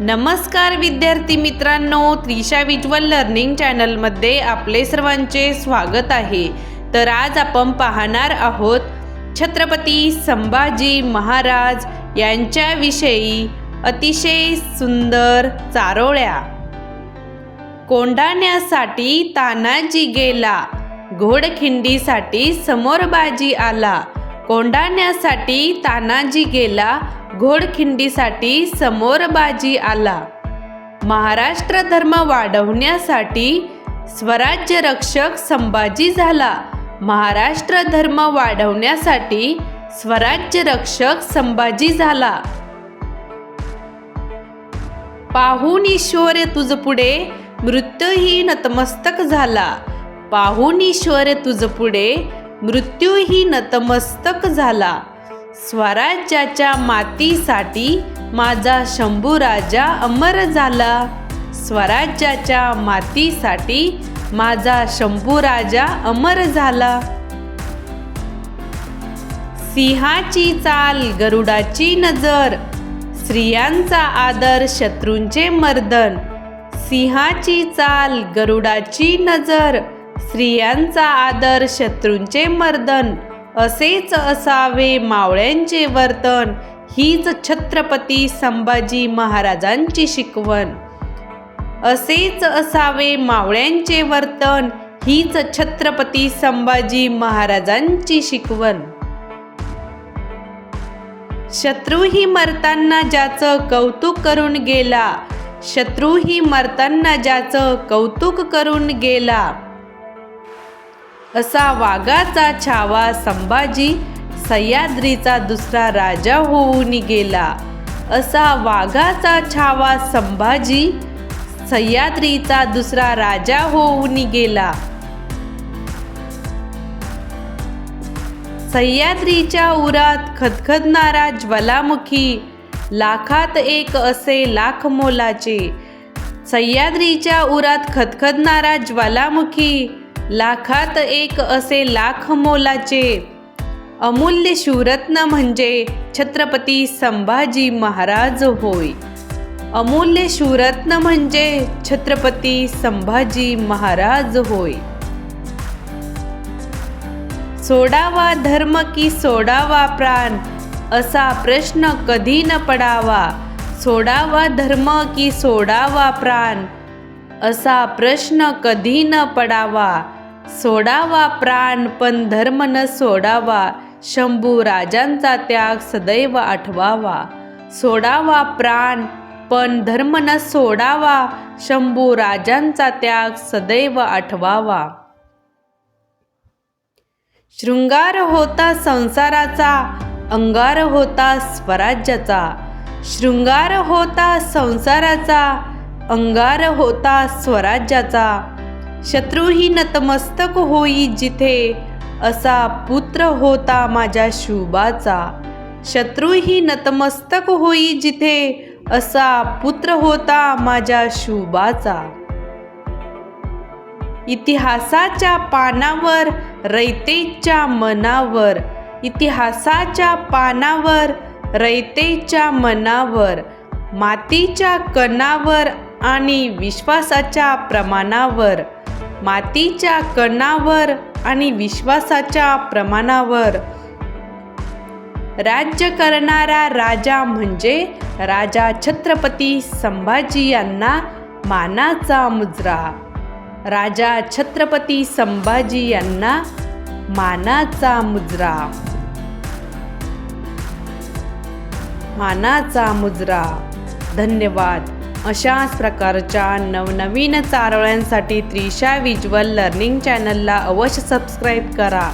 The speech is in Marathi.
नमस्कार विद्यार्थी मित्रांनो त्रिशा विज्वल लर्निंग चॅनलमध्ये आपले सर्वांचे स्वागत आहे. तर आज आपण पाहणार आहोत छत्रपती संभाजी महाराज यांच्याविषयी अतिशय सुंदर चारोळ्या. कोंढाण्यासाठी तानाजी गेला. घोडखिंडीसाठी समोर बाजी आला. कोंडाण्यासाठी तानाजी गेला घोडखिंडीसाठी समोर बाजी आला. महाराष्ट्र धर्म वाढवण्यासाठी स्वराज्य रक्षक संभाजी झाला. महाराष्ट्र धर्म वाढवण्यासाठी स्वराज्य रक्षक संभाजी झाला. पाहून ईश्वर तुझ पुढे मृत्यूही नतमस्तक झाला. पाहून ईश्वर तुझ पुढे मृत्यूही नतमस्तक झाला. स्वराज्याच्या मातीसाठी माझा शंभू राजा अमर झाला. स्वराज्याच्या मातीसाठी माझा शंभू राजा अमर झाला. सिंहाची चाल गरुडाची नजर स्त्रियांचा आदर शत्रूंचे मर्दन. सिंहाची चाल गरुडाची नजर स्त्रियांचा आदर शत्रूंचे मर्दन. असेच असावे मावळ्यांचे वर्तन. हीच छत्रपती संभाजी महाराजांची शिकवण. असेच असावे मावळ्यांचे वर्तन. हीच छत्रपती संभाजी महाराजांची शिकवण. शत्रूही मरताना ज्याचं कौतुक करून गेला. शत्रूही मरताना ज्याचं कौतुक करून गेला. असा वाघाचा छावा संभाजी सह्याद्रीचा दुसरा राजा होऊन गेला. असा वाघाचा छावा संभाजी सह्याद्रीचा दुसरा राजा होऊन गेला. सह्याद्रीच्या उरात खदखदणारा ज्वालामुखी लाखात एक असे लाख मोलाचे. सह्याद्रीच्या उरात खदखदणारा ज्वालामुखी लाखात एक असे लाख मोलाचे. अमूल्य शिवरत्न म्हणजे छत्रपती संभाजी महाराज होय. अमूल्य शिवरत्न म्हणजे छत्रपती संभाजी महाराज होय. सोडावा धर्म की सोडावा प्राण असा प्रश्न कधी न पडावा. सोडावा धर्म की सोडावा प्राण असा प्रश्न कधी न पडावा. सोडावा प्राण पण धर्म न सोडावा. शंभू राजांचा त्याग सदैव आठवावा. सोडावा प्राण पण धर्म न सोडावा. शंभू राजांचा त्याग सदैव आठवावा. शृंगार होता संसाराचा अंगार होता स्वराज्याचा. शृंगार होता संसाराचा अंगार होता स्वराज्याचा. शत्रूही नतमस्तक होई जिथे. असा पुत्र होता माझ्या शुभाचा. शत्रूही नतमस्तक होई जिथे. असा पुत्र होता माझ्या शुभाचा. इतिहासाच्या पानावर रयतेच्या मनावर. इतिहासाच्या पानावर रयतेच्या मनावर. मातीच्या कणावर आणि विश्वासाच्या प्रमाणावर. मातीच्या कणावर आणि विश्वासाच्या प्रमाणावर. राज्य करणारा राजा म्हणजे राजा छत्रपती संभाजी यांना मानाचा मुजरा. राजा छत्रपती संभाजी यांना मानाचा मुजरा. मानाचा मुजरा. धन्यवाद. अशाच प्रकारच्या नवनवीन चारोळ्यांसाठी त्रिशा विज्युअल लर्निंग चॅनलला अवश्य सबस्क्राईब करा.